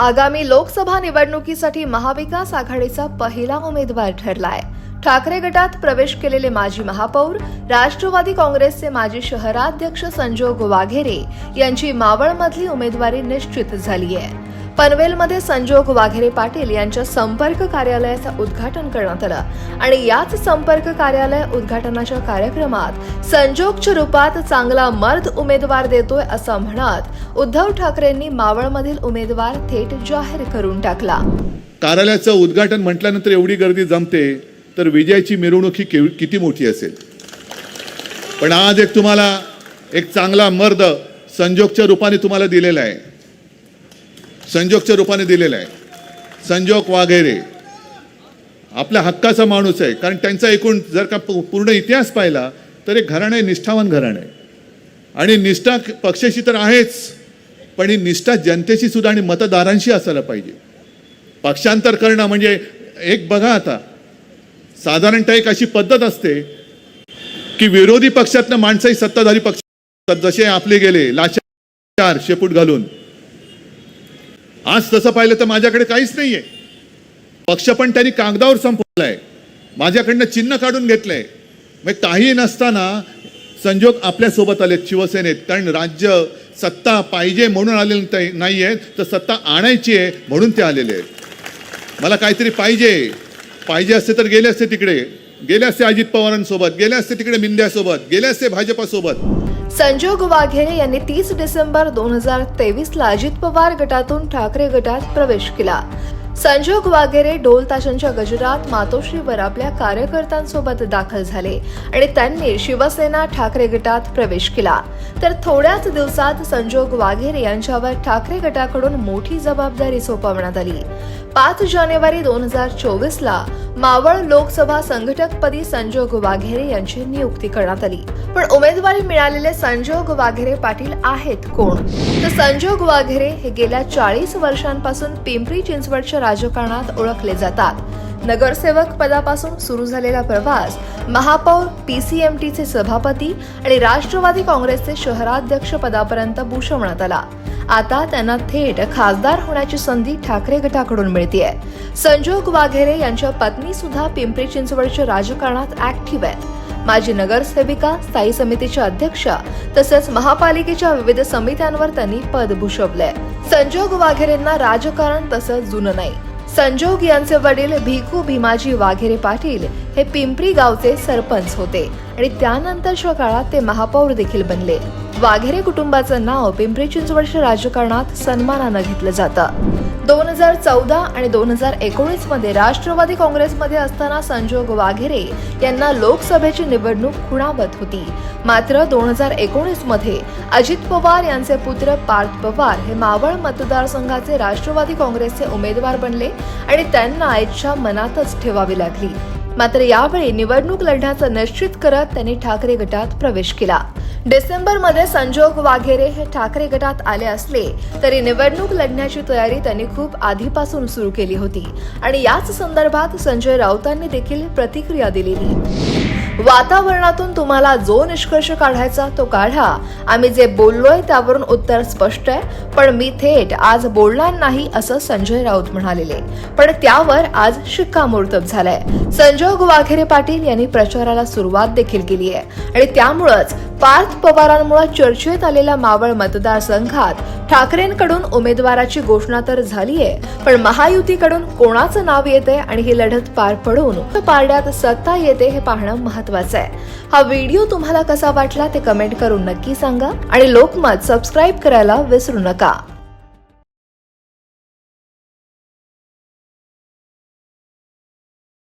आगामी लोकसभा निवडणुकीसाठी महाविकास आघाडीचा पहिला उमेदवार ठरलाय. ठाकरे गटात प्रवेश केलेले माजी महापौर राष्ट्रवादी काँग्रेसचे माजी शहराध्यक्ष संजोग वाघेरे यांची मावळमधली उमेदवारी निश्चित झाली आहे पनवेलमध्ये संजोग वाघेरे पाटील यांच्या संपर्क कार्यालयाचं उद्घाटन करण्यात आलं. आणि याच संपर्क कार्यालय उद्घाटनाच्या कार्यक्रमात संजोगच्या रूपात चांगला मर्द उमेदवार देतोय असं म्हणत उद्धव ठाकरेंनी मावळमधील उमेदवार थेट जाहीर करून टाकला. कार्यालयाचं उद्घाटन म्हटल्यानंतर एवढी गर्दी जमते तर विजयाची मिरवणूक ही किती मोठी असेल? पण आज एक तुम्हाला एक चांगला मर्द संजोगच्या रूपाने तुम्हाला दिलेला आहे. संजोगच्या रूपाने दिलेला आहे. संजोग वाघेरे. आपल्या हक्काचा माणूस आहे. कारण त्यांचा एकूण जर का पूर्ण इतिहास पाहिला तर एक घराणं आहे निष्ठावान घराणं आहे. आणि निष्ठा पक्षाशी तर आहेच पण ही निष्ठा जनतेशी सुद्धा आणि मतदारांशी असायला पाहिजे. पक्षांतर करणं म्हणजे एक बघा आता साधारणतः एक अशी पद्धत असते की विरोधी पक्षातनं माणसंही सत्ताधारी पक्ष जसे आपले गेले लाचार शेपूट घालून. आज तसं पाहिलं तर माझ्याकडे काहीच नाही आहे पक्ष पण त्यांनी कागदावर संपवलाय. माझ्याकडनं चिन्ह काढून घेतलंय. मग काही नसताना संजोग आपल्यासोबत आलेत शिवसेनेत कारण राज्य सत्ता पाहिजे म्हणून आलेले नाही आहेत तर सत्ता आणायची आहे म्हणून ते आलेले आहेत. मला काहीतरी पाहिजे. पाहिजे असते तर गेले असते तिकडे. गेले असते अजित पवारांसोबत गेले असते तिकडे मिंद्यासोबत गेले असते भाजपासोबत. संजोग वाघेरे यांनी तीस डिसेंबर दोन हजार तेवीस ला अजित पवार गटातून ठाकरे गटात प्रवेश केला. संजोग वाघेरे ढोल ताशांच्या गजरात मातोश्रीवर आपल्या कार्यकर्त्यांसोबत दाखल झाले आणि त्यांनी शिवसेना ठाकरे गटात प्रवेश केला. तर थोड्याच दिवसात संजोग वाघेरे यांच्यावर ठाकरे गटाकडून मोठी जबाबदारी सोपवण्यात आली. पाच जानेवारी दोन हजार चोवीसला मावळ लोकसभा संघटकपदी संजोग वाघेरे यांची नियुक्ती करण्यात आली. पण उमेदवारी मिळालेले संजोग वाघेरे पाटील आहेत कोण? तर संजोग वाघेरे हे गेल्या चाळीस वर्षांपासून पिंपरी चिंचवडच्या राजकारणात ओळखले जातात. नगरसेवक पदापासून सुरू झालेला प्रवास महापौर टीचे सभापती आणि राष्ट्रवादी काँग्रेसचे शहराध्यक्ष पदापर्यंत भूषवण्यात आला. आता त्यांना थेट खासदार होण्याची संधी ठाकरे गटाकडून मिळतीये. संजोग वाघेरे यांच्या पत्नी सुद्धा पिंपरी चिंचवडच्या राजकारणात ऍक्टिव्ह आहेत. माजी नगरसेविका स्थायी समितीच्या अध्यक्षा तसेच महापालिकेच्या विविध समित्यांवर त्यांनी पद भूषवलंय. संजोग वाघेरेंना राजकारण तसं जुनं नाही. संजोग यांचे वडील भिकू भीमाजी वाघेरे पाटील हे पिंपरी गावचे सरपंच होते. आणि त्यानंतरच्या काळात ते महापौर देखील बनले. वाघेरे कुटुंबाचं नाव पिंपरी चिंचवडच्या राजकारणात सन्मानानं घेतलं जातं. दोन हजार चौदा आणि दोन हजार एकोणीसमध्ये राष्ट्रवादी काँग्रेसमध्ये असताना संजोग वाघेरे यांना लोकसभेची निवडणूक खुणावत होती. मात्र दोन हजार एकोणीसमध्ये अजित पवार यांचे पुत्र पार्थ पवार हे मावळ मतदारसंघाचे राष्ट्रवादी काँग्रेसचे उमेदवार बनले आणि त्यांना इच्छा मनातच ठेवावी लागली. मात्र यावेळी निवडणूक लढण्याचं निश्चित करत त्यांनी ठाकरे गटात प्रवेश केला. डिसेंबरमध्ये संजोग वाघेरे हे ठाकरे गटात आले असले तरी निवडणूक लढण्याची तयारी त्यांनी खूप आधीपासून सुरू केली होती. आणि याच संदर्भात संजय राऊतांनी देखील प्रतिक्रिया दिलेली. वातावरणातून तुम्हाला जो निष्कर्ष काढायचा तो काढा. आम्ही जे बोललोय त्यावरून उत्तर स्पष्ट आहे पण मी थेट आज बोलणार नाही असं संजय राऊत म्हणालेले. पण त्यावर आज शिक्कामोर्तब झालंय. संजोग वाघेरे पाटील यांनी प्रचाराला सुरुवात देखील केली आहे. आणि त्यामुळंच पार्थ पवारांमुळे चर्चेत आलेल्या मावळ मतदारसंघात ठाकरेंकडून उमेदवाराची घोषणा तर झालीय पण महायुतीकडून कोणाचं नाव येते आणि ही लढत पार पडून पारड्यात सत्ता येते हे पाहणं महत्वाचं आहे. हा व्हिडिओ तुम्हाला कसा वाटला ते कमेंट करून नक्की सांगा आणि लोकमत सबस्क्राईब करायला विसरू नका.